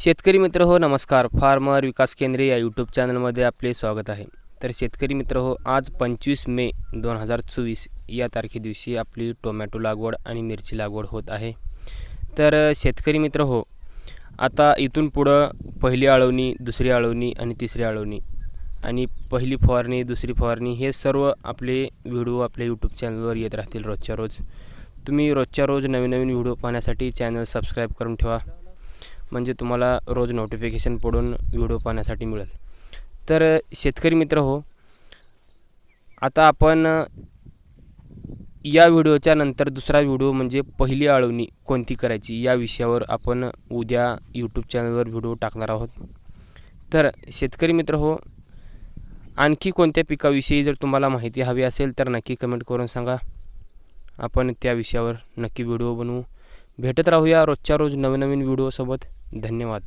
शेतकरी मित्र हो नमस्कार. फार्मर विकास केंद्रे या यूट्यूब चॅनलमध्ये आपले स्वागत आहे. तर शेतकरी मित्र हो आज पंचवीस मे दोन हजार चोवीस या तारखे दिवशी आपली टोमॅटो लागवड आणि मिरची लागवड होत आहे. तर शेतकरी मित्र हो आता इथून पुढं पहिली आळवणी दुसरी आळवणी आणि तिसरी आळवणी आणि पहिली फवारणी दुसरी फवारणी हे सर्व आपले व्हिडिओ आपल्या यूट्यूब चॅनलवर येत राहतील रोजच्या रोज. तुम्ही रोजच्या रोज नवीन नवीन व्हिडिओ पाहण्यासाठी चॅनल सबस्क्राईब करून ठेवा. म्हणजे तुम्हाला रोज नोटिफिकेशन पडून व्हिडिओ पाहण्यासाठी मिळेल. तर शेतकरी मित्र हो आता आपण या व्हिडिओच्या नंतर दुसरा व्हिडिओ म्हणजे पहिली आळवणी कोणती करायची या विषयावर आपण उद्या यूट्यूब चॅनलवर व्हिडिओ टाकणार आहोत. तर शेतकरी मित्र हो आणखी कोणत्या पिकाविषयी जर तुम्हाला माहिती हवी असेल तर नक्की कमेंट करून सांगा. आपण त्या विषयावर नक्की व्हिडिओ बनवू. भेटत राहूया रोजच्या रोज नवनवीन व्हिडिओसोबत. धन्यवाद.